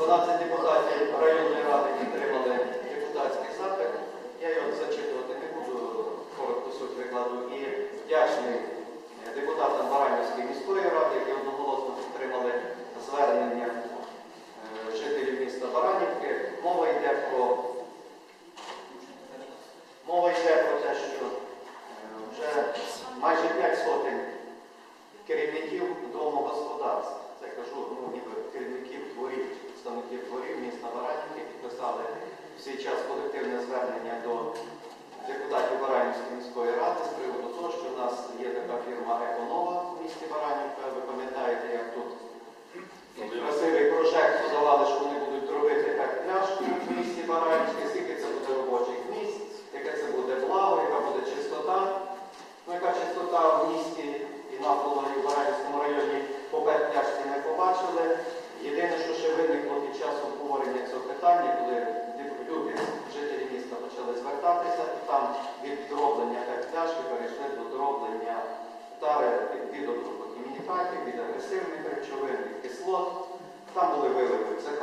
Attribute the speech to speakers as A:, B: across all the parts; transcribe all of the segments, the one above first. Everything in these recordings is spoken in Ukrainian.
A: Kolapse в колективне звернення до депутатів Баранівської міської ради з приводу того, що в нас є така фірма Еконова в місті Баранівка. Ви пам'ятаєте, як тут красивий прожект подавали, що вони будуть робити так пляшки в місті Баранівське, скільки це буде робочих місць, яке це буде благо, яка буде чистота. Ну, яка чистота в місті і навколо і в Баранівському районі по пляшці ми побачили. Від одного хімікатів, від агресивних речовин, від кислот. Там були виливи ЦК.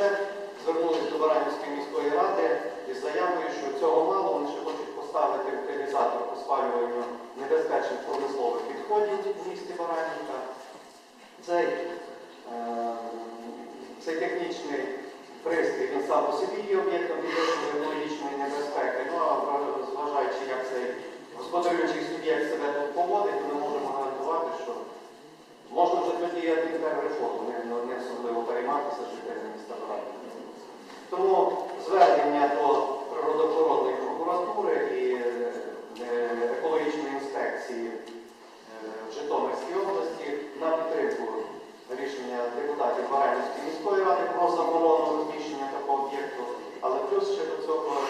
A: це звернулися до Баранівської міської ради із заявою, що цього мало, вони ще хочуть поставити утилізатор по спалюванню небезпечних промислових відходів в місті Баранівка. Цей, е, цей технічний пристрій він сам по собі є об'єктом екологічної небезпеки, ну а зважаючи сесії е, в Житомирській області на підтримку рішення депутатів Варенівської міської ради про заборону розміщення такого об'єкту, але плюс ще до цього.